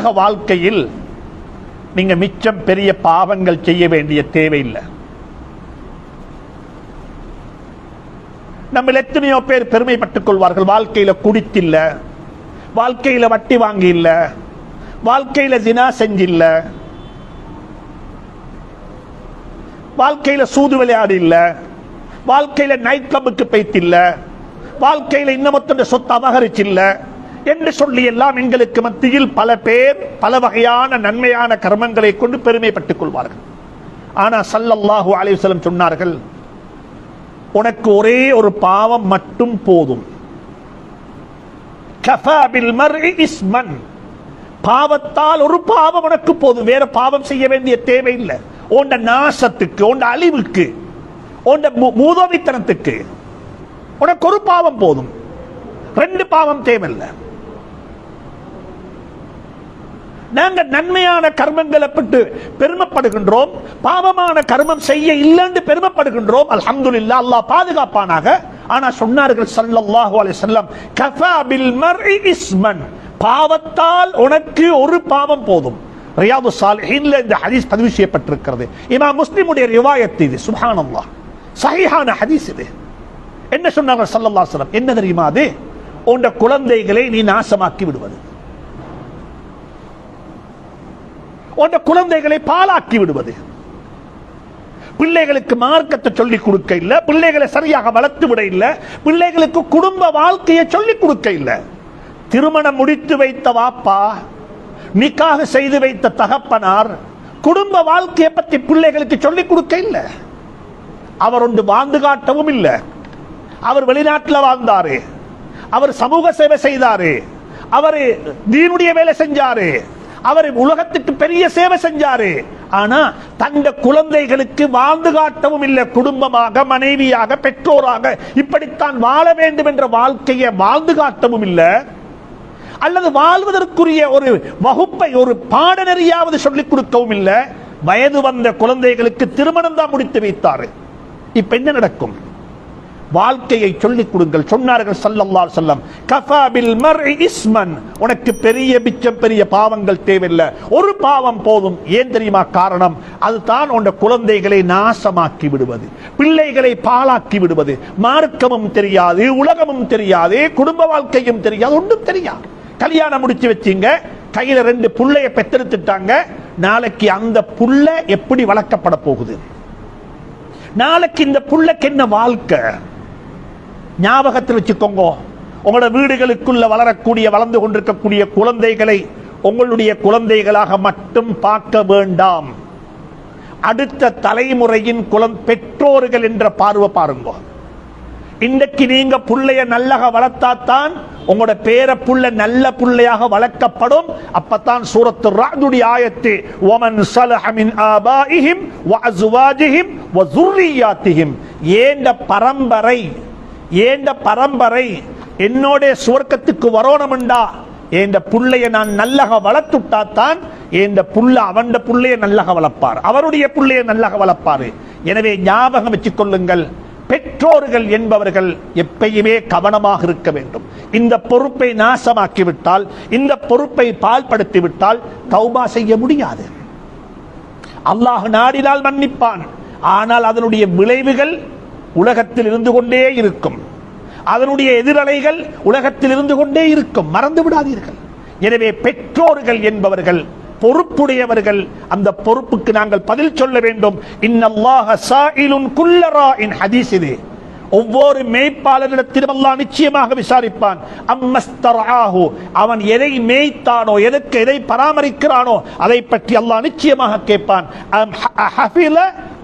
உலக வாழ்க்கையில் நீங்க மிச்சம் பெரிய பாவங்கள் செய்ய வேண்டிய தேவையில்லை. நம்ம எத்தனையோ பேர் பெருமைப்பட்டுக் கொள்வார்கள் வாழ்க்கையில குடித்தில்ல வாழ்க்கையில வட்டி வாங்கி இல்ல வாழ்க்கையில தினா செஞ்சில்ல வாழ்க்கையில சூது விளையாடு இல்ல வாழ்க்கையில நைட் கிளப்புக்கு பைத்தில்ல வாழ்க்கையில இன்னமத்தோட சொத்து அபகரிச்சில்ல என்று சொல்லி எல்லாம் எங்களுக்கு மத்தியில் பல பேர் பல வகையான நன்மையான கர்மங்களை கொண்டு பெருமைப்பட்டுக் கொள்வார்கள். ஆனா சல்லல்லாஹு அலைஹி சொன்னார்கள் உனக்கு ஒரே ஒரு பாவம் மட்டும் போதும். இஸ்மன். பாவத்தால் ஒரு பாவம் உனக்கு போதும். வேற பாவம் செய்ய வேண்டிய தேவையில்லை உண்ட நாசத்துக்கு உண்ட அழிவுக்கு உண்ட மூதோவித்தனத்துக்கு உனக்கு ஒரு பாவம் போதும். ரெண்டு பாவம் தேவையில்லை. நாங்கள் நன்மையான கர்மங்களை பட்டு பெருமைப்படுகின்றோம். பாவமான கர்மம் செய்ய இல்லைன்னு பெருமைப்படுகின்றோம். அல்ஹம்துலில்லாஹ் அல்லாஹ் பாதுகாப்பானாக. ஆனா சொன்னார்கள் சல்லல்லாஹு அலைஹி வஸல்லம் கஃபா பில் மர்இ இஸ்மன். பாவத்தால் உனக்கு ஒரு பாவம் போதும். ரியாது சாலிஹின்ல இந்த ஹதீஸ் பதிவு செய்யப்பட்டிருக்கிறது. இமாம் முஸ்லிமுடைய ரிவாயத் இது. சுப்ஹானல்லாஹ். சஹீஹான ஹதீஸ் இது. என்ன சொன்னாங்க சல்லல்லாஹு அலைஹி வஸல்லம்? என்ன தெரியுமா அது? உன்ட குழந்தைகளை நீ நாசமாக்கி விடுவது. போன்ற குழந்தைகளை பாலாக்கி விடுவது. பிள்ளைகளுக்கு மார்க்கத்தை சொல்லிக் கொடுக்க இல்ல பிள்ளைகளை சரியாக வளர்த்து விட இல்ல பிள்ளைகளுக்கு குடும்ப வாழ்க்கையை சொல்லிக் கொடுக்க இல்ல. திருமணம் முடித்து வைத்த வாப்பா நிக்காக செய்து வைத்த தகப்பனார் குடும்ப வாழ்க்கையை பத்தி பிள்ளைகளுக்கு சொல்லிக் கொடுக்க இல்ல. அவர் ஒன்று வாழ்ந்து காட்டவும் இல்லை. அவர் வெளிநாட்டில் வாழ்ந்தாரு. அவர் சமூக சேவை செய்தாரு. அவர் தீனுடைய வேலை செஞ்சாரு. அவர் உலகத்துக்கு பெரிய சேவை செஞ்சாரு. ஆனா தந்த குழந்தைகளுக்கு வாழ்ந்து காட்டவும் இல்லை. குடும்பமாக மனைவியாக பெற்றோராக இப்படித்தான் வாழ வேண்டும் என்ற வாழ்க்கையை வாழ்ந்து காட்டவும் இல்லை. அல்லது வாழ்வதற்குரிய ஒரு வகுப்பை ஒரு பாடநெறியாவது சொல்லிக் கொடுக்கவும் இல்லை. வயது வந்த குழந்தைகளுக்கு திருமணம் தான் முடித்து வைத்தாரு. இப்ப என்ன நடக்கும்? வாழ்க்கையை சொல்லிக் கொடுங்கள். சொன்னார்கள் சல்லல்லா சொல்லம் கஃபாபில் கஃபா பில் இஸ்மன். உனக்கு பெரிய பிச்சம் பெரிய பாவங்கள் தேவையில்லை. ஒரு பாவம் போதும். ஏன் தெரியுமா காரணம்? அதுதான் உன் குழந்தைகளை நாசமாக்கி விடுவது. பிள்ளைகளை பாழாக்கி விடுவது. மார்க்கமும் தெரியாது உலகமும் தெரியாது குடும்ப வாழ்க்கையும் தெரியாது ஒன்றும் தெரியாது. கல்யாணம் முடிச்சு வச்சீங்க கையில ரெண்டு புள்ளைய பெத்தெடுத்துட்டாங்க. நாளைக்கு அந்த புள்ள எப்படி வளர்க்கப்பட போகுது? நாளைக்கு இந்த புள்ளைக்கு என்ன வாழ்க்கை? ஞாபகத்தில் வச்சுக்கோங்க. உங்களோட வீடுகளுக்குள்ள வளரக்கூடிய வளர்ந்து கொண்டிருக்கக்கூடிய குழந்தைகளை உங்களுடைய குழந்தைகளாக மட்டும் பார்க்க வேண்டாம். அடுத்த தலைமுறையின் குலம் பெற்றோர்கள் என்ற பார்வை பாருங்க. இன்றைக்கு நீங்க புள்ளைய நல்லக வளர்த்தாத்தான் உங்களோட பேர புள்ள நல்ல புள்ளையாக வளர்க்கப்படும். அப்பத்தான் சூரத்து ராஜுடைய ஆயத்து ஒமன் சலஹமின் ஆபாயிஹிம் வ அசுவாஜிஹிம் வ ஜுர்ரியாத்திஹிம். ஏண்ட பரம்பரை ஏண்ட பரம்பரை என்னோட சுவர்க்கத்துக்கு வரோணமுண்டா? ஏண்ட புள்ளைய நான் நல்லக வளர்த்துட்டாத்தான் ஏண்ட புள்ள அவண்ட புள்ளைய நல்லக வளர்ப்பார். அவருடைய புள்ளைய நல்லக வளர்ப்பாரு. எனவே ஞாபகம் வச்சுக்கொள்ளுங்கள் பெற்றோர்கள் என்பவர்கள் எப்பயுமே கவனமாக இருக்க வேண்டும். இந்த பொறுப்பை நாசமாக்கிவிட்டால் இந்த பொறுப்பை பால்படுத்தி விட்டால் தௌபா செய்ய முடியாது. அல்லாஹ் நாடினால் மன்னிப்பான். ஆனால் அதனுடைய விளைவுகள் உலகத்தில் இருந்து கொண்டே இருக்கும். அதனுடைய எதிரலைகள் உலகத்தில் இருந்து கொண்டே இருக்கும். மறந்து விடாதீர்கள். எனவே பெற்றோர்கள் என்பவர்கள் பொறுப்புடையவர்கள் அந்த பொறுப்புக்கு நாங்கள் பதில் சொல்ல வேண்டும். இன்னல்லாஹ சாயிலுன் குல்லரா இன் ஹதீஸ் இது ஒவ்வொரு மேய்ப்பாளரிடத்திலும் அல்லாஹ் நிச்சயமாக விசாரிப்பான். அம்மஸ்தராஹு அவன் எதை மேய்த்தானோ எதற்கு எதை பராமரிக்கிறானோ அதை பற்றி அல்லாஹ் நிச்சயமாக கேட்பான். அம் ஹஃபில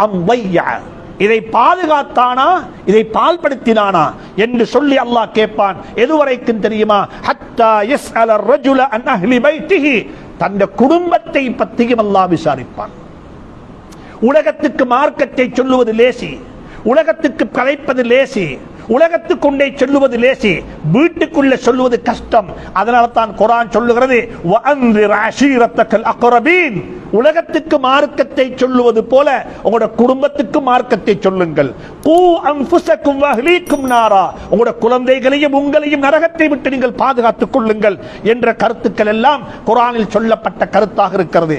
அம் வையா இதை பாதுகாத்தானா? இதை பால்படுத்தினானா? என்று சொல்லி அல்லாஹ் கேட்பான். எதுவரைக்கும் தெரியுமா? ஹத்தா எஸ் அல ரஜுல அன் அஹ்லி பைத்திஹி. தந்த குடும்பத்தை பற்றியும் அல்லாஹ் விசாரிப்பான். உலகத்துக்கு மார்க்கத்தை சொல்லுவது லேசி. உலகத்துக்கு கலைப்பது லேசி. உலகத்துக்குண்டே சொல்லுவது லேசி வீட்டுக்குள்ளே சொல்லுவது கஷ்டம். அதனால தான் குரான் சொல்லுகிறது உலகத்துக்கு மார்க்கத்தை சொல்லுவது போல உங்களோட குடும்பத்துக்கு மார்க்கத்தை சொல்லுங்கள். கூ அன்ஃபுஸக்கும் வஅஹ்லீக்கும் நாரா. உங்களோட குழந்தைகளையும் உங்களையும் நரகத்தை விட்டு நீங்கள் பாதுகாத்துக் கொள்ளுங்கள் என்ற கருத்துக்கள் எல்லாம் குரானில் சொல்லப்பட்ட கருத்தாக இருக்கிறது.